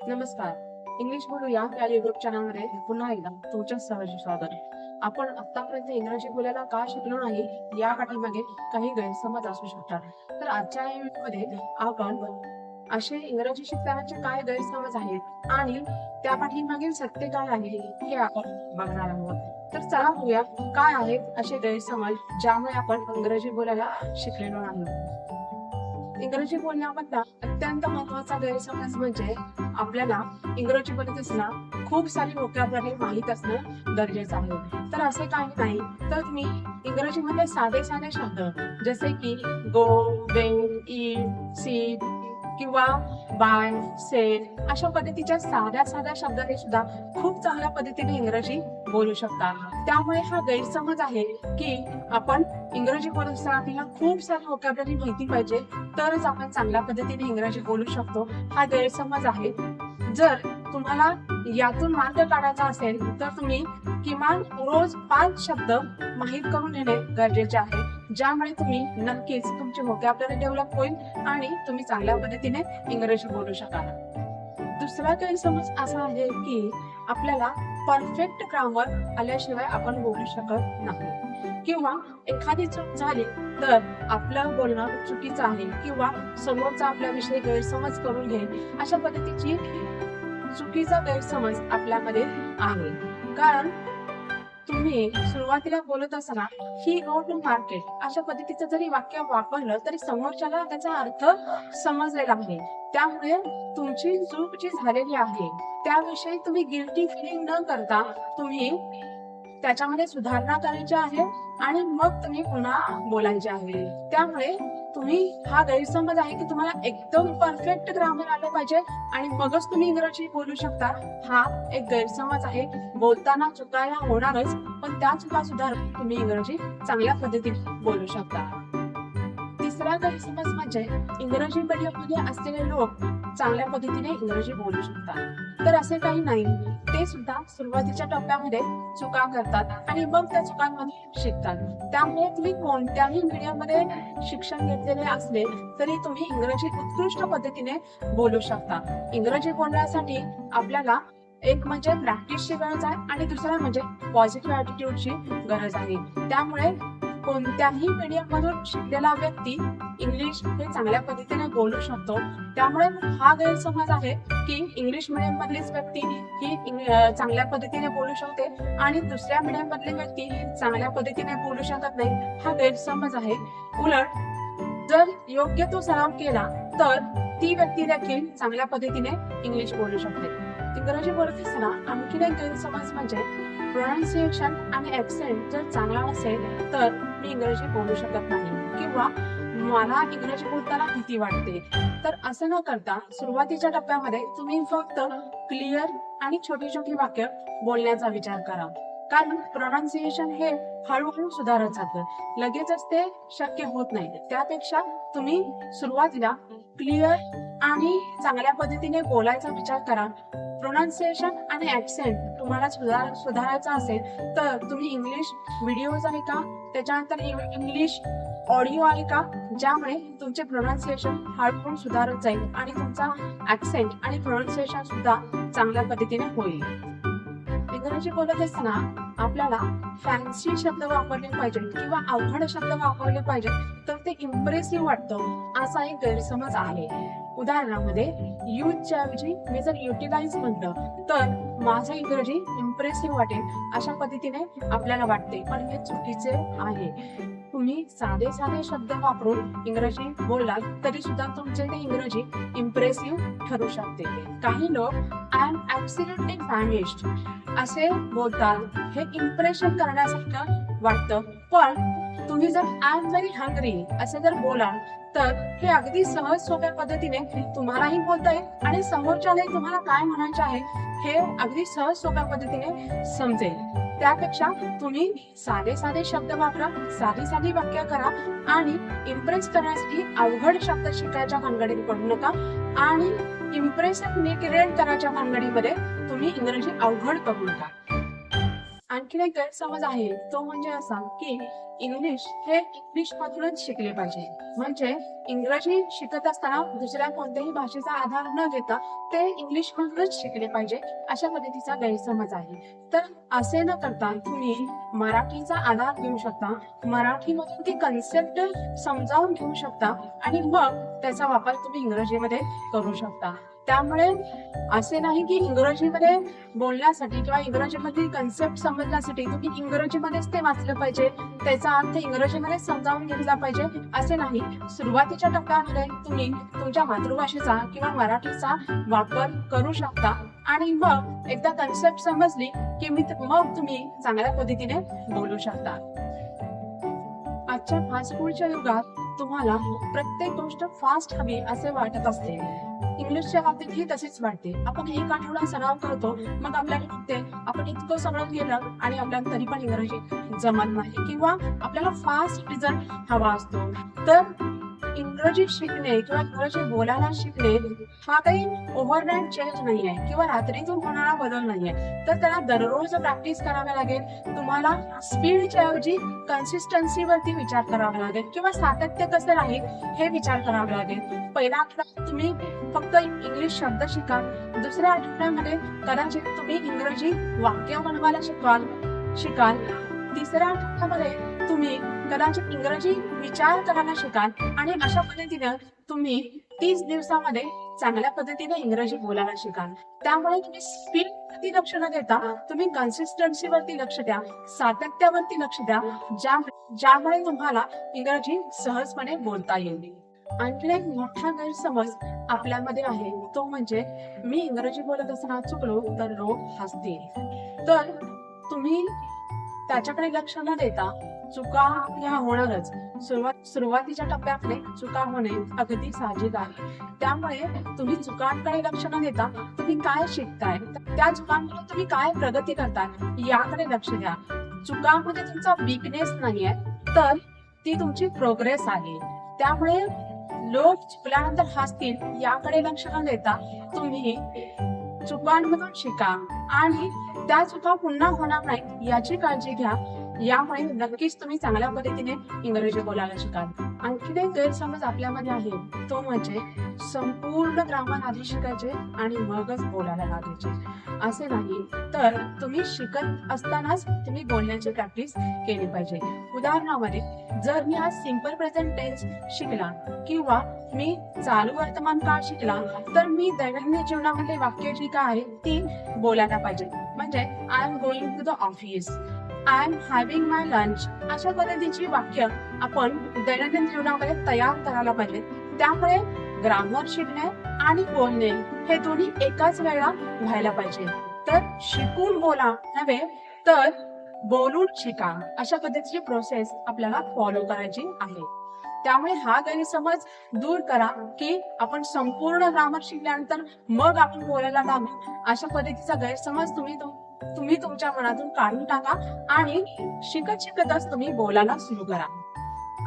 नमस्कार. इंग्लिश बोलू या या युट्यूब चॅनलमध्ये पुन्हा एकदा तुमच्या सहज स्वागत. आपण आतापर्यंत इंग्रजी बोलायला का शिकलो नाही या पाठीमागे काही गैरसमज असू शकतात. तर आजच्या या व्हिडिओमध्ये आपण असे इंग्रजी शिकतानाचे काय गैरसमज आहेत आणि त्या पाठीमागील सत्य काय आहे हे आपण बघणार आहोत. तर चला बघूया काय आहेत असे गैरसमज ज्यामुळे आपण इंग्रजी बोलायला शिकलेलो नाही इंग्रजी बोलण्यामधला अत्यंत महत्त्वाचा गैरसमज म्हणजे आपल्याला इंग्रजी बोलत असताना खूप सारी vocabulary माहीत असणं गरजेचं आहे. तर असे काही नाही. तर मी इंग्रजीमध्ये साधे साधे शब्द जसे की गो वेन ईट सीट किंवा बाय सेल अशा पद्धतीच्या साध्या साध्या शब्दाने सुद्धा खूप चांगल्या पद्धतीने इंग्रजी बोलू शकता. त्यामुळे हा गैरसमज आहे की आपण इंग्रजी बोलत असताना आपल्याला खूप सारी वोकॅबलरी माहिती पाहिजे तरच आपण चांगल्या पद्धतीने इंग्रजी बोलू शकतो. हा गैरसमज आहे. जर तुम्हाला यातून मार्ग काढायचा असेल तर तुम्ही किमान रोज पाच शब्द माहीत करून घेणे गरजेचे आहे. ज्यामुळे तुम्ही नक्कीच तुमची vocabulary डेव्हलप होईल आणि तुम्ही चांगल्या पद्धतीने इंग्रजी बोलू शकाल. दुसरा गैरसमज असा आहे की आपल्याला परफेक्ट ग्रामर आल्याशिवाय आपण बोलू शकत नाही. किंवा एखादी चूक झाली तर आपलं बोलणं चुकीचं आहे किंवा समोरचा आपल्याविषयी गैरसमज करून घेईल अशा पद्धतीची चुकीचा गैरसमज आपल्यामध्ये आहे. कारण तुम्ही सुरुवातीला बोलत असताना ही गो टू मार्केट अशा पद्धतीचं जरी वाक्य वापरलं तरी समोरच्याला त्याचा अर्थ समजलेला आहे. त्यामुळे तुमची चूक जी झालेली आहे त्याविषयी तुम्ही गिल्टी फिलिंग न करता तुम्ही त्याच्यामध्ये सुधारणा करायची आहे आणि मग तुम्ही पुन्हा बोलायचे आहे. त्यामुळे तुम्ही हा गैरसमज आहे की तुम्हाला एकदम परफेक्ट ग्रामर आलं पाहिजे आणि मगच तुम्ही इंग्रजी बोलू शकता. हा एक गैरसमज आहे. बोलताना चुकाया होणारच पण त्या चुका सुधार तुम्ही इंग्रजी चांगल्या पद्धतीने बोलू शकता. तिसरा गैरसमज म्हणजे इंग्रजी मीडियममध्ये असलेले लोक चांगल्या पद्धतीने इंग्रजी बोलू शकतात. तर असे काही नाही. ते सुद्धा सुरुवातीच्या टप्प्यामध्ये चुका करतात आणि मग त्या चुकांमध्ये शिकतात. त्यामुळे तुम्ही कोणत्याही मीडियममध्ये शिक्षण घेतलेले असले तरी तुम्ही इंग्रजी उत्कृष्ट पद्धतीने बोलू शकता. इंग्रजी बोलण्यासाठी आपल्याला एक म्हणजे प्रॅक्टिसची गरज आहे आणि दुसरा म्हणजे पॉझिटिव्ह ॲटिट्यूडची गरज आहे. त्यामुळे कोणत्याही मीडियम मधून शिकलेला व्यक्ती इंग्लिश हे चांगल्या पद्धतीने बोलू शकतो. त्यामुळे हा गैरसमज आहे की इंग्लिश मीडियम मधलीच व्यक्ती ही चांगल्या पद्धतीने बोलू शकते आणि दुसऱ्या मीडियम मधली व्यक्ती चांगल्या पद्धतीने बोलू शकत नाही. हा गैरसमज आहे. उलट जर योग्य तो सराव केला तर ती व्यक्ती देखील चांगल्या पद्धतीने इंग्लिश बोलू शकते. इंग्रजी बोलत असताना आणखीन एक गैरसमज म्हणजे प्रोनाऊन्सिएशन आणि ऍक्सेंट जर चांगला असेल तर मी इंग्रजी बोलू शकत नाही. किंवा मला इंग्रजी बोलताना भीती वाटते. तर असं न करता सुरुवातीच्या टप्प्यामध्ये तुम्ही फक्त क्लिअर आणि छोटी छोटी वाक्य बोलण्याचा विचार करा. कारण प्रोनाऊन्सिएशन हे हळूहळू सुधारत जातं. लगेचच ते शक्य होत नाही. त्यापेक्षा तुम्ही सुरुवातीला क्लिअर आणि चांगल्या पद्धतीने बोलायचा विचार करा. प्रोनाऊन्सिएशन आणि ऍक्सेंट तुम्हाला सुधार सुधारायचा असेल तर तुम्ही इंग्लिश व्हिडिओज आहे का? त्याच्यानंतर e-, इंग्लिश ऑडिओ आहे का? ज्यामुळे तुमचे प्रोनाऊन्सिएशन हळूहळू सुधारत जाईल आणि तुमचा ऍक्सेंट आणि प्रोनाऊन्सिएशन सुद्धा चांगल्या पद्धतीने होईल. इंग्रजी बोलत असताना आपल्याला फॅन्सी शब्द वापरले पाहिजेत किंवा अवघड शब्द वापरले पाहिजेत तर ते इम्प्रेसिव्ह वाटतं. असा एक गैरसमज आहे. उदाहरणामध्ये यूजच्या ऐवजी मी जर युटिलाइज म्हटलं तर माझं इंग्रजी इम्प्रेसिव्ह वाटेल अशा पद्धतीने आपल्याला वाटते. पण हे चुकीचे आहे. तुम्ही साधे साधे शब्द वापरून इंग्रजी बोललात तरी सुद्धा तुमचे ते इंग्रजी इम्प्रेसिव्ह ठरू शकते. काही लोक आय एम ऍब्सल्युटली फॅमिस्ट असे बोलतात. हे इम्प्रेशन करण्यासारखं वाटतं. पण तुम्ही जर आय एम व्हेरी हंग्री असे जर बोलाल तर हे अगदी सहज सोप्या पद्धतीने तुम्हालाही बोलता येईल आणि समोरच्यालाही तुम्हाला काय म्हणायचे आहे हे अगदी सहज सोप्या पद्धतीने समजेल. त्यापेक्षा तुम्ही साधे साधे शब्द वापरा साधी साधी वाक्य करा आणि इम्प्रेस करण्यासाठी अवघड शब्द शिकायच्या भानगडीत पडू नका आणि इम्प्रेशन क्रिएट करायच्या भानगडीमध्ये तुम्ही इंग्रजी अवघड करू नका. आणखीन एक गैरसमज आहे. तो म्हणजे असा की इंग्लिश हे इंग्लिश मधूनच शिकले पाहिजे. म्हणजे इंग्रजी शिकत असताना दुसऱ्या कोणत्याही भाषेचा आधार न घेता ते इंग्लिश मधूनच शिकले पाहिजे अशा पद्धतीचा गैरसमज आहे. तर असे न करता तुम्ही मराठीचा आधार घेऊ शकता. मराठीमधून ती कन्सेप्ट समजावून घेऊ शकता आणि मग त्याचा वापर तुम्ही इंग्रजीमध्ये करू शकता. त्यामुळे असे नाही की इंग्रजीमध्ये बोलण्यासाठी किंवा इंग्रजीमधील कन्सेप्ट समजण्यासाठी तुम्ही इंग्रजीमध्येच ते वाचलं पाहिजे. त्याचा अर्थ इंग्रजीमध्ये समजावून घेतला पाहिजे. असे नाही. सुरुवातीच्या टप्प्यामध्ये तुम्ही तुमच्या मातृभाषेचा किंवा मराठीचा वापर करू शकता. आणि मग एकदा कन्सेप्ट समजली की मी मग तुम्ही चांगल्या पद्धतीने बोलू शकता. आजच्या फास्ट फूडच्या युगात तुम्हाला प्रत्येक गोष्ट फास्ट हवी असे वाटत असते. इंग्लिशच्या बाबतीत ही तसेच वाटते. आपण एक आठवडा सराव करतो मग आपल्याला वाटते आपण इतकं सगळं गेलं आणि आपल्याला तरी पण इंग्रजी जमत नाही. किंवा आपल्याला फास्ट रिझल्ट हवा असतो. तर इंग्रजी शिकणे किंवा इंग्रजी बोलायला शिकणे हा काही ओव्हरनाईट चेंज नाही आहे किंवा रात्रीतून होणारा बदल नाही आहे तर त्याला दररोज प्रॅक्टिस करावी लागेल. तुम्हाला स्पीडच्या ऐवजी कन्सिस्टन्सीवरती विचार करावा लागेल किंवा सातत्य कसं राहील हे विचार करावा लागेल. पहिला आठवडा तुम्ही फक्त इंग्लिश शब्द शिकाल दुसऱ्या आठवड्यामध्ये कदाचित तुम्ही इंग्रजी वाक्य बनवायला शिकवाल शिकाल. तिसऱ्या आठवड्यामध्ये तुम्ही कदाचित इंग्रजी विचार करायला शिकाल आणि अशा पद्धतीनं तुम्ही तीस दिवसामध्ये चांगल्या पद्धतीने इंग्रजी बोलायला शिकाल. त्यामुळे तुम्ही स्पीड वरती लक्ष न देता तुम्ही कन्सिस्टन्सी वरती लक्ष द्या सातत्यावरती लक्ष द्या ज्या ज्यामुळे तुम्हाला इंग्रजी सहजपणे बोलता येईल. आणखी एक मोठा गैरसमज आपल्यामध्ये आहे. तो म्हणजे मी इंग्रजी बोलत असताना चुकलो तर लोक हसतील. तर तुम्ही त्याच्याकडे लक्ष न देता चुका ह्या होणारच. सुरुवात सुरुवातीच्या टप्प्यातले चुका होणे अगदी साहजिक आहे. त्यामुळे तुम्ही चुकांकडे लक्ष न देता तुम्ही काय शिकताय? त्या चुकांकडून तुम्ही काय प्रगती करताय? याकडे लक्ष द्या. चुकांमध्ये तुमचा विकनेस नाहीये तर ती तुमची प्रोग्रेस आहे. त्यामुळे लोक चुकल्यानंतर हसतील याकडे लक्ष न देता तुम्ही चुकांमधून शिका आणि त्या चुका पुन्हा होणार नाही याची काळजी घ्या. यामुळे नक्कीच तुम्ही चांगल्या पद्धतीने इंग्रजी बोलायला शिकाल. आणखीन एक गैरसमज आपल्यामध्ये आहे. तो म्हणजे संपूर्ण ग्रामर आधी शिकायचे आणि मगच बोलायला लागायचे. असे नाही तर तुम्ही शिकत असतानाच तुम्ही बोलण्याची प्रॅक्टिस केली पाहिजे. उदाहरणामध्ये जर मी आज सिंपल प्रेझेंट टेन्स शिकला किंवा मी चालू वर्तमान काळ शिकला तर मी दैनंदिन जीवनामध्ये वाक्य जी काय आहे ती बोलायला पाहिजे. म्हणजे I am going to the office I am having my lunch अशा पद्धतीची वाक्य आपण दैनंदिन जीवनामध्ये तयार करायला पाहिजे त्यामुळे ग्रामर शिकणे आणि बोलणे हे दोन्ही एकाच वेळा व्हायला पाहिजे. तर शिकून बोला नव्हे तर बोलून शिका अशा पद्धतीची प्रोसेस आपल्याला फॉलो करायची आहे. त्यामुळे हा गैरसमज दूर करा की आपण संपूर्ण ग्रामर शिकल्यानंतर मग आपण बोलायला लागू. अशा पद्धतीचा गैरसमज तुम्ही तुम्ही तुमच्या मनातून काढून टाका आणि शिकत शिकतच तुम्ही बोलायला सुरू करा.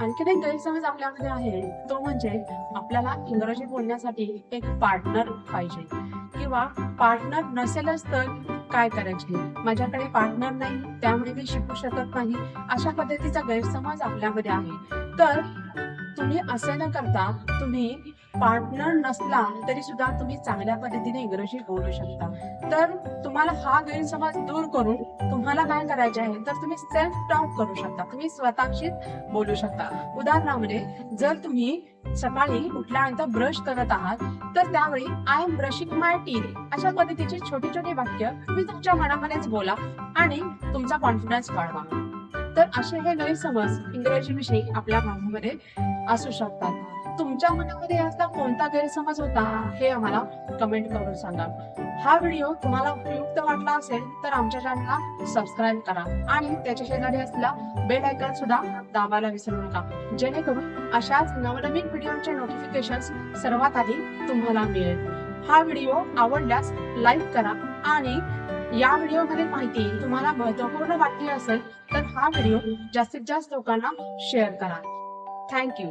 आणखीन एक गैरसमज आपल्यामध्ये आहे तो म्हणजे आपल्याला इंग्रजी बोलण्यासाठी एक पार्टनर पाहिजे. किंवा पार्टनर नसेलच तर काय करायचे? माझ्याकडे पार्टनर नाही त्यामुळे मी शिकू शकत नाही अशा पद्धतीचा गैरसमज आपल्यामध्ये आहे. तर तुम्ही असे न करता तुम्ही पार्टनर नसला तरी सुद्धा तुम्ही चांगल्या पद्धतीने इंग्रजी बोलू शकता. तर तुम्हाला हा गैरसमज दूर करून तुम्हाला काय करायचे आहे तर तुम्ही सेल्फ टॉक करू शकता. तुम्ही स्वतःशी बोलू शकता. उदाहरणामध्ये जर तुम्ही सकाळी उठल्यानंतर ब्रश करत आहात तर त्यावेळी I am brushing my teeth अशा पद्धतीचे छोटे छोटे वाक्य तुम्ही तुमच्या मनामध्येच बोला आणि तुमचा कॉन्फिडन्स वाढवा. तर असे हे गैरसमज इंग्रजी विषयी आपल्या भाषेमध्ये असू शकतात. तुमच्या मनामध्ये असला कोणता गैरसमज होता हे आम्हाला कमेंट करून सांगा. हा व्हिडिओ तुम्हाला उपयुक्त वाटला असेल तर आमच्या चॅनलला सबस्क्राईब करा आणि त्याच्या शेजारी असला बेल आयकॉन सुद्धा दाबायला विसरू नका. जेणेकरून अशाच नवनवीन व्हिडिओचे नोटिफिकेशन सर्वात आधी तुम्हाला मिळेल. हा व्हिडिओ आवडल्यास लाईक करा आणि या व्हिडिओमध्ये माहिती तुम्हाला महत्त्वपूर्ण वाटली असेल तर हा व्हिडिओ जास्तीत जास्त लोकांना शेअर करा. थँक्यू